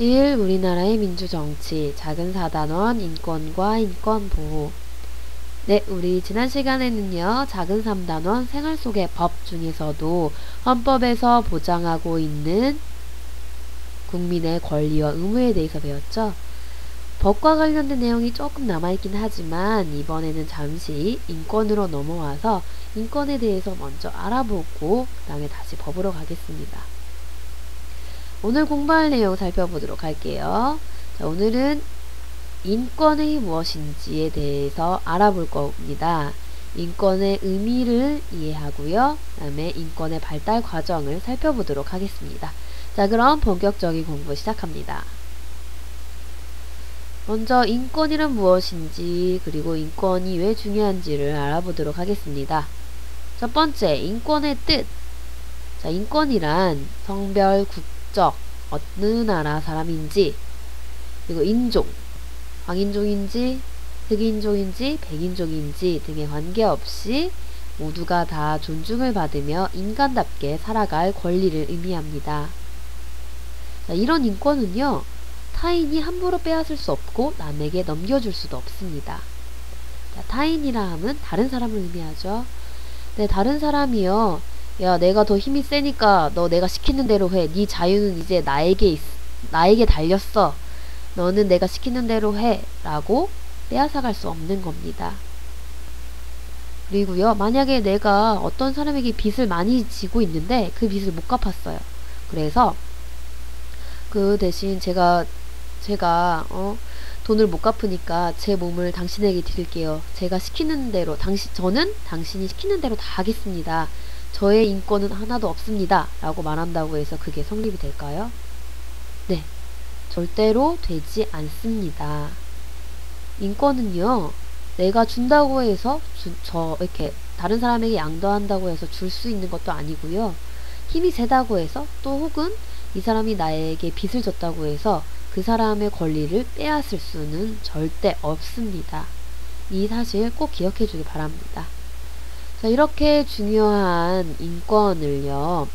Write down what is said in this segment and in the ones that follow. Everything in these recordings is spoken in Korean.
1. 우리나라의 민주정치, 작은 사단원, 인권과 인권보호 네, 우리 지난 시간에는요, 작은 3단원 생활 속의 법 중에서도 헌법에서 보장하고 있는 국민의 권리와 의무에 대해서 배웠죠. 법과 관련된 내용이 조금 남아있긴 하지만 이번에는 잠시 인권으로 넘어와서 인권에 대해서 먼저 알아보고 그 다음에 다시 법으로 가겠습니다. 오늘 공부할 내용 살펴보도록 할게요. 자, 오늘은 인권이 무엇인지에 대해서 알아볼 겁니다. 인권의 의미를 이해하고요. 그 다음에 인권의 발달 과정을 살펴보도록 하겠습니다. 자, 그럼 본격적인 공부 시작합니다. 먼저 인권이란 무엇인지 그리고 인권이 왜 중요한지를 알아보도록 하겠습니다. 첫 번째, 인권의 뜻. 자, 인권이란 성별, 국 적, 어느 나라 사람인지, 그리고 인종, 황인종인지, 흑인종인지, 백인종인지 등에 관계없이 모두가 다 존중을 받으며 인간답게 살아갈 권리를 의미합니다. 자, 이런 인권은요, 타인이 함부로 빼앗을 수 없고 남에게 넘겨줄 수도 없습니다. 자, 타인이라 함은 다른 사람을 의미하죠. 네, 다른 사람이요. 야, 내가 더 힘이 세니까 너 내가 시키는 대로 해. 네 자유는 이제 나에게 있, 나에게 달렸어. 너는 내가 시키는 대로 해. 라고 빼앗아갈 수 없는 겁니다. 그리고요, 만약에 내가 어떤 사람에게 빚을 많이 지고 있는데 그 빚을 못 갚았어요. 그래서 그 대신 제가 제가 어 돈을 못 갚으니까 제 몸을 당신에게 드릴게요. 제가 시키는 대로 당신 저는 당신이 시키는 대로 다 하겠습니다. 저의 인권은 하나도 없습니다. 라고 말한다고 해서 그게 성립이 될까요? 네. 절대로 되지 않습니다. 인권은요. 내가 준다고 해서 주, 저 이렇게 다른 사람에게 양도한다고 해서 줄 수 있는 것도 아니고요. 힘이 세다고 해서 또 혹은 이 사람이 나에게 빚을 졌다고 해서 그 사람의 권리를 빼앗을 수는 절대 없습니다. 이 사실 꼭 기억해 주기 바랍니다. 자, 이렇게 중요한 인권을요,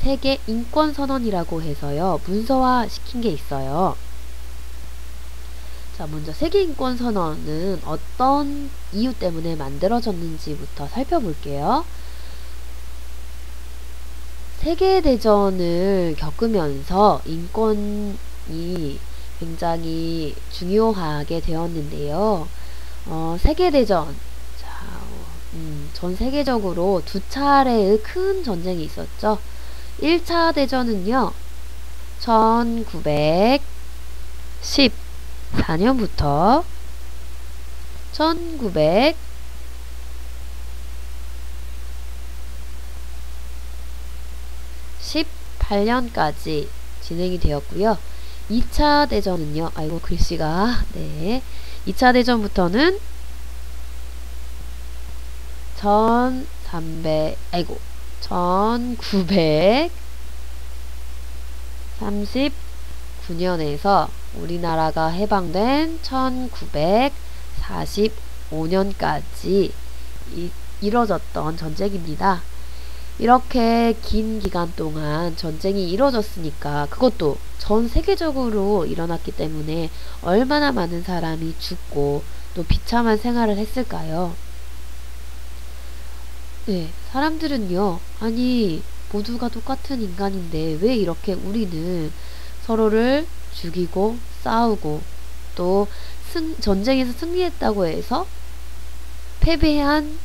세계 인권선언이라고 해서요, 문서화 시킨 게 있어요. 자, 먼저 세계 인권선언은 어떤 이유 때문에 만들어졌는지부터 살펴볼게요. 세계대전을 겪으면서 인권이 굉장히 중요하게 되었는데요. 어, 세계대전, 자, 음, 전 세계적으로 두 차례의 큰 전쟁이 있었죠. 1차 대전은요, 1914년부터 1900 18년까지 진행이 되었고요. 2차 대전은요. 아이고 글씨가 네. 2차 대전부터는 1300 아이고 1939년에서 우리나라가 해방된 1945년까지 이, 이뤄졌던 전쟁입니다. 이렇게 긴 기간 동안 전쟁이 이뤄졌으니까 그것도 전 세계적으로 일어났기 때문에 얼마나 많은 사람이 죽고 또 비참한 생활을 했을까요? 네, 사람들은요, 아니, 모두가 똑같은 인간인데 왜 이렇게 우리는 서로를 죽이고 싸우고 또 승, 전쟁에서 승리했다고 해서 패배한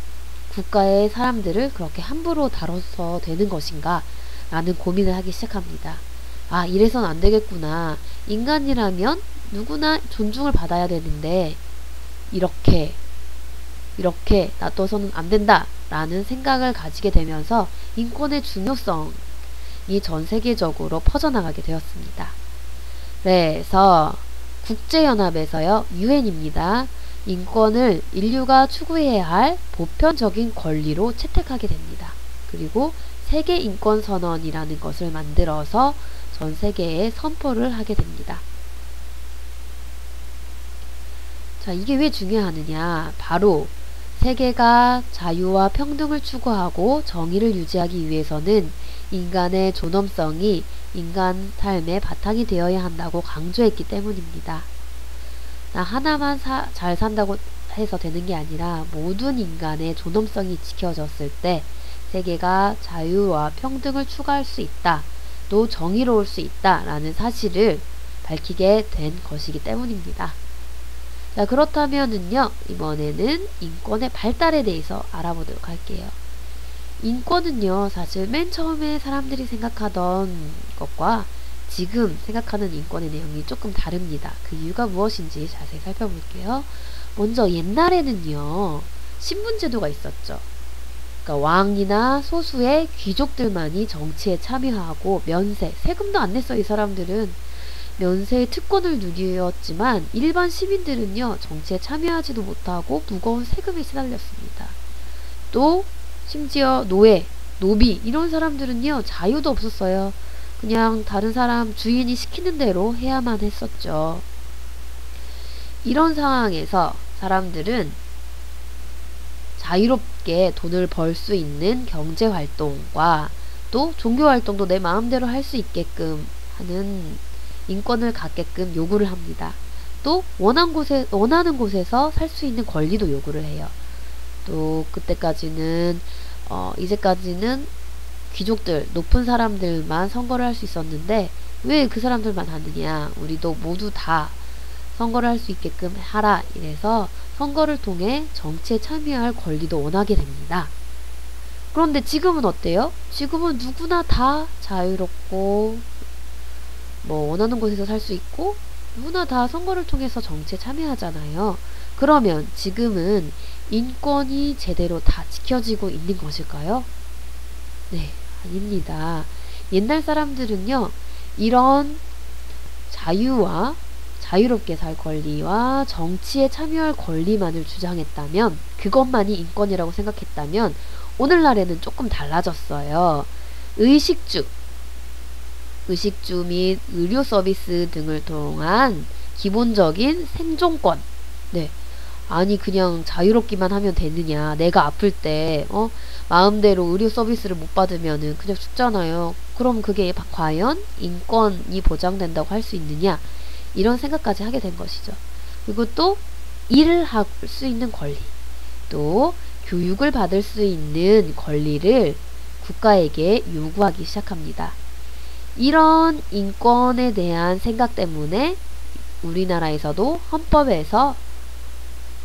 국가의 사람들을 그렇게 함부로 다뤄서 되는 것인가 라는 고민을 하기 시작합니다. 아, 이래선 안 되겠구나. 인간이라면 누구나 존중을 받아야 되는데, 이렇게, 이렇게 놔둬서는 안 된다. 라는 생각을 가지게 되면서 인권의 중요성이 전 세계적으로 퍼져나가게 되었습니다. 그래서 국제연합에서요, 유엔입니다. 인권을 인류가 추구해야 할 보편적인 권리로 채택하게 됩니다. 그리고 세계 인권 선언이라는 것을 만들어서 전 세계에 선포를 하게 됩니다. 자, 이게 왜 중요하느냐? 바로 세계가 자유와 평등을 추구하고 정의를 유지하기 위해서는 인간의 존엄성이 인간 삶의 바탕이 되어야 한다고 강조했기 때문입니다. 나 하나만 사, 잘 산다고 해서 되는 게 아니라 모든 인간의 존엄성이 지켜졌을 때 세계가 자유와 평등을 추구할 수 있다. 또 정의로울 수 있다. 라는 사실을 밝히게 된 것이기 때문입니다. 자, 그렇다면은요, 이번에는 인권의 발달에 대해서 알아보도록 할게요. 인권은요, 사실 맨 처음에 사람들이 생각하던 것과 지금 생각하는 인권의 내용이 조금 다릅니다. 그 이유가 무엇인지 자세히 살펴볼게요. 먼저 옛날에는요, 신분제도가 있었죠. 그러니까 왕이나 소수의 귀족들만이 정치에 참여하고 면세, 세금도 안 냈어 이 사람들은 면세의 특권을 누렸지만 일반 시민들은요 정치에 참여하지도 못하고 무거운 세금에 시달렸습니다. 또 심지어 노예, 노비 이런 사람들은요 자유도 없었어요. 그냥 다른 사람 주인이 시키는 대로 해야만 했었죠. 이런 상황에서 사람들은 자유롭게 돈을 벌 수 있는 경제 활동과 또 종교 활동도 내 마음대로 할 수 있게끔 하는 인권을 갖게끔 요구를 합니다. 또 원하는 곳에 원하는 곳에서 살 수 있는 권리도 요구를 해요. 또 그때까지는 어 이제까지는 귀족들 높은 사람들만 선거를 할 수 있었는데 왜 그 사람들만 하느냐? 우리도 모두 다 선거를 할 수 있게끔 하라 이래서 선거를 통해 정치에 참여할 권리도 원하게 됩니다. 그런데 지금은 어때요? 지금은 누구나 다 자유롭고 뭐 원하는 곳에서 살 수 있고 누구나 다 선거를 통해서 정치에 참여하잖아요. 그러면 지금은 인권이 제대로 다 지켜지고 있는 것일까요? 네, 아닙니다. 옛날 사람들은요, 이런 자유와 자유롭게 살 권리와 정치에 참여할 권리만을 주장했다면 그것만이 인권이라고 생각했다면 오늘날에는 조금 달라졌어요. 의식주, 의식주 및 의료 서비스 등을 통한 기본적인 생존권. 네. 아니 그냥 자유롭기만 하면 되느냐. 내가 아플 때 어? 마음대로 의료 서비스를 못 받으면은 그냥 죽잖아요. 그럼 그게 과연 인권이 보장된다고 할 수 있느냐? 이런 생각까지 하게 된 것이죠. 그리고 또 일을 할 수 있는 권리, 또 교육을 받을 수 있는 권리를 국가에게 요구하기 시작합니다. 이런 인권에 대한 생각 때문에 우리나라에서도 헌법에서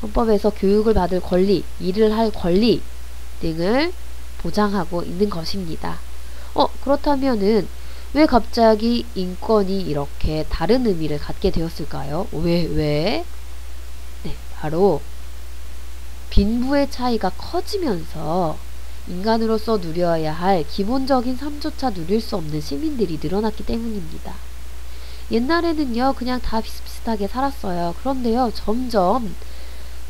헌법에서 교육을 받을 권리, 일을 할 권리 등을 보장하고 있는 것입니다. 어, 그렇다면은 왜 갑자기 인권이 이렇게 다른 의미를 갖게 되었을까요? 왜, 왜? 네, 바로 빈부의 차이가 커지면서 인간으로서 누려야 할 기본적인 삶조차 누릴 수 없는 시민들이 늘어났기 때문입니다. 옛날에는요, 그냥 다 비슷비슷하게 살았어요. 그런데요, 점점,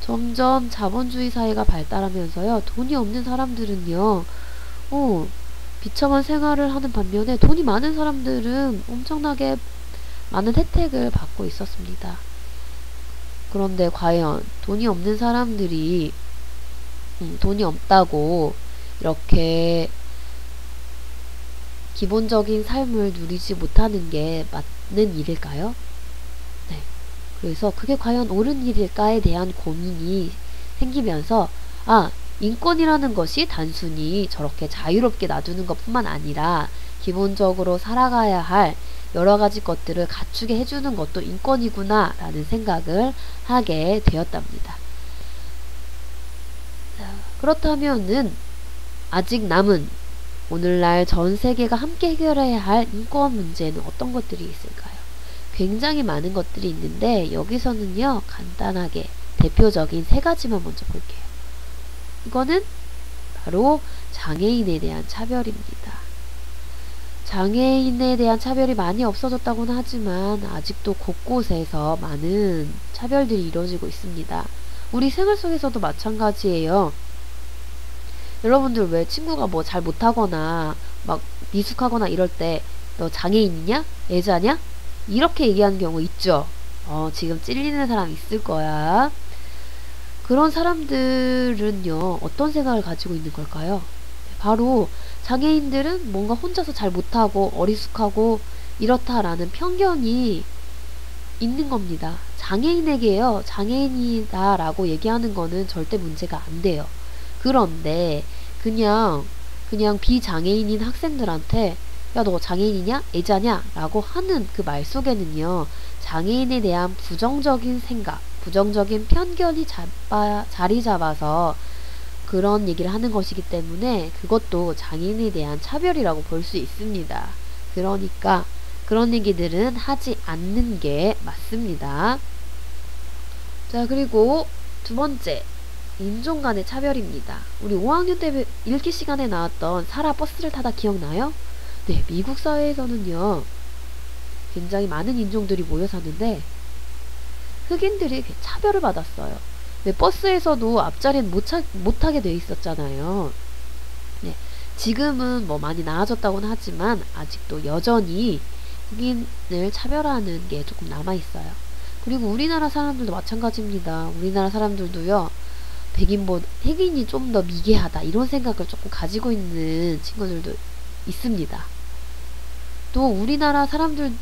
점점 자본주의 사회가 발달하면서요, 돈이 없는 사람들은요, 어, 비참한 생활을 하는 반면에 돈이 많은 사람들은 엄청나게 많은 혜택을 받고 있었습니다. 그런데 과연 돈이 없는 사람들이 음, 돈이 없다고 이렇게 기본적인 삶을 누리지 못하는 게 맞는 일일까요? 네. 그래서 그게 과연 옳은 일일까에 대한 고민이 생기면서 아, 인권이라는 것이 단순히 저렇게 자유롭게 놔두는 것뿐만 아니라 기본적으로 살아가야 할 여러 가지 것들을 갖추게 해주는 것도 인권이구나 라는 생각을 하게 되었답니다. 그렇다면은 아직 남은 오늘날 전 세계가 함께 해결해야 할 인권 문제는 어떤 것들이 있을까요? 굉장히 많은 것들이 있는데 여기서는요 간단하게 대표적인 세 가지만 먼저 볼게요. 이거는 바로 장애인에 대한 차별입니다. 장애인에 대한 차별이 많이 없어졌다고는 하지만 아직도 곳곳에서 많은 차별들이 이루어지고 있습니다. 우리 생활 속에서도 마찬가지예요. 여러분들 왜 친구가 뭐 잘 못하거나 막 미숙하거나 이럴 때 너 장애인이냐? 애자냐? 이렇게 얘기하는 경우 있죠. 어, 지금 찔리는 사람 있을 거야. 그런 사람들은요, 어떤 생각을 가지고 있는 걸까요? 바로 장애인들은 뭔가 혼자서 잘 못하고 어리숙하고 이렇다라는 편견이 있는 겁니다. 장애인에게요, 장애인이다라고 얘기하는 거는 절대 문제가 안 돼요. 그런데 그냥 그냥 비장애인인 학생들한테 야 너 장애인이냐? 애자냐? 라고 하는 그 말 속에는요 장애인에 대한 부정적인 생각 부정적인 편견이 잡아, 자리 잡아서 그런 얘기를 하는 것이기 때문에 그것도 장애인에 대한 차별이라고 볼 수 있습니다. 그러니까 그런 얘기들은 하지 않는 게 맞습니다. 자, 그리고 두 번째, 인종 간의 차별입니다. 우리 5학년 때 읽기 시간에 나왔던 사라 버스를 타다 기억나요? 네, 미국 사회에서는요, 굉장히 많은 인종들이 모여 사는데, 흑인들이 차별을 받았어요. 네, 버스에서도 앞자리는 못, 차, 못 타게 돼 있었잖아요. 네, 지금은 뭐 많이 나아졌다고는 하지만, 아직도 여전히 흑인을 차별하는 게 조금 남아 있어요. 그리고 우리나라 사람들도 마찬가지입니다. 우리나라 사람들도요. 백인보 흑인이 좀 더 미개하다 이런 생각을 조금 가지고 있는 친구들도 있습니다. 또 우리나라 사람들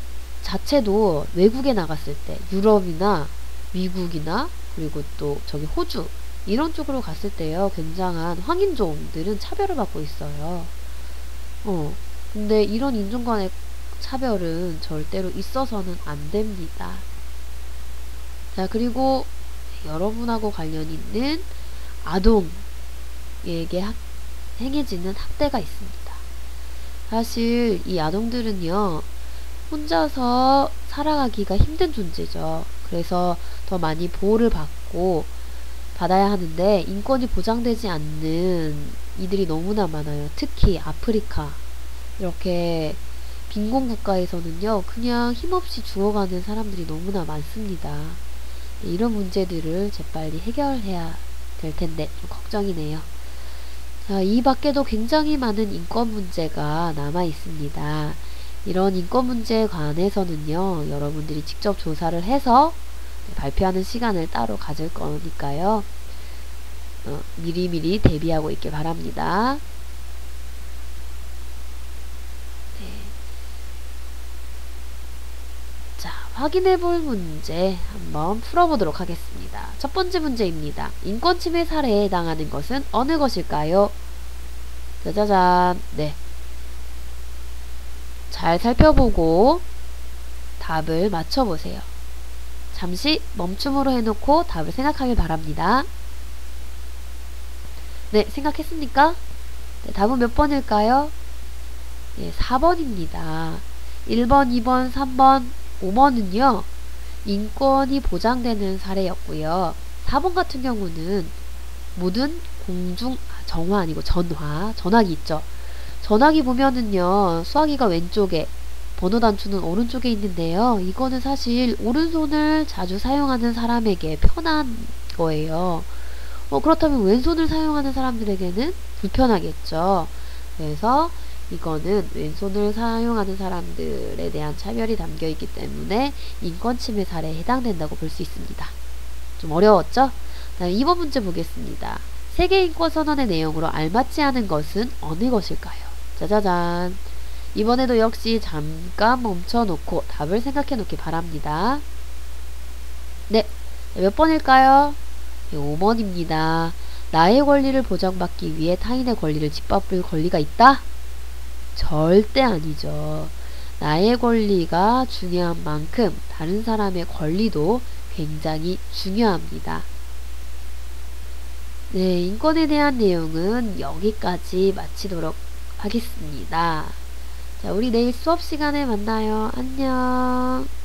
자체도 외국에 나갔을 때 유럽이나 미국이나 그리고 또 저기 호주 이런 쪽으로 갔을 때요 굉장한 황인종들은 차별을 받고 있어요. 어 근데 이런 인종 간의 차별은 절대로 있어서는 안 됩니다. 자, 그리고 여러분하고 관련 있는 아동에게 학, 행해지는 학대가 있습니다. 사실 이 아동들은요, 혼자서 살아가기가 힘든 존재죠. 그래서 더 많이 보호를 받고 받아야 하는데 인권이 보장되지 않는 이들이 너무나 많아요. 특히 아프리카 이렇게 빈곤 국가에서는요, 그냥 힘없이 죽어가는 사람들이 너무나 많습니다. 네, 이런 문제들을 재빨리 해결해야 될 텐데, 좀 걱정이네요. 자, 이 밖에도 굉장히 많은 인권 문제가 남아 있습니다. 이런 인권 문제에 관해서는요, 여러분들이 직접 조사를 해서 발표하는 시간을 따로 가질 거니까요, 어, 미리미리 대비하고 있길 바랍니다. 확인해 볼 문제 한번 풀어보도록 하겠습니다. 첫 번째 문제입니다. 인권 침해 사례에 해당하는 것은 어느 것일까요? 짜자잔. 네. 잘 살펴보고 답을 맞춰보세요. 잠시 멈춤으로 해놓고 답을 생각하길 바랍니다. 네, 생각했습니까? 네, 답은 몇 번일까요? 네, 4번입니다. 1번, 2번, 3번, 5번은요, 인권이 보장되는 사례였고요. 4번 같은 경우는 모든 공중, 아, 정화 아니고 전화, 전화기 있죠. 전화기 보면은요, 수화기가 왼쪽에, 번호 단추는 오른쪽에 있는데요. 이거는 사실 오른손을 자주 사용하는 사람에게 편한 거예요. 어, 그렇다면 왼손을 사용하는 사람들에게는 불편하겠죠. 그래서 이거는 왼손을 사용하는 사람들에 대한 차별이 담겨 있기 때문에 인권 침해 사례에 해당된다고 볼 수 있습니다. 좀 어려웠죠? 다음 2번 문제 보겠습니다. 세계인권선언의 내용으로 알맞지 않은 것은 어느 것일까요? 짜자잔. 이번에도 역시 잠깐 멈춰놓고 답을 생각해 놓기 바랍니다. 네, 몇 번일까요? 네, 5번입니다. 나의 권리를 보장받기 위해 타인의 권리를 짓밟을 권리가 있다? 절대 아니죠. 나의 권리가 중요한 만큼 다른 사람의 권리도 굉장히 중요합니다. 네, 인권에 대한 내용은 여기까지 마치도록 하겠습니다. 자, 우리 내일 수업 시간에 만나요. 안녕.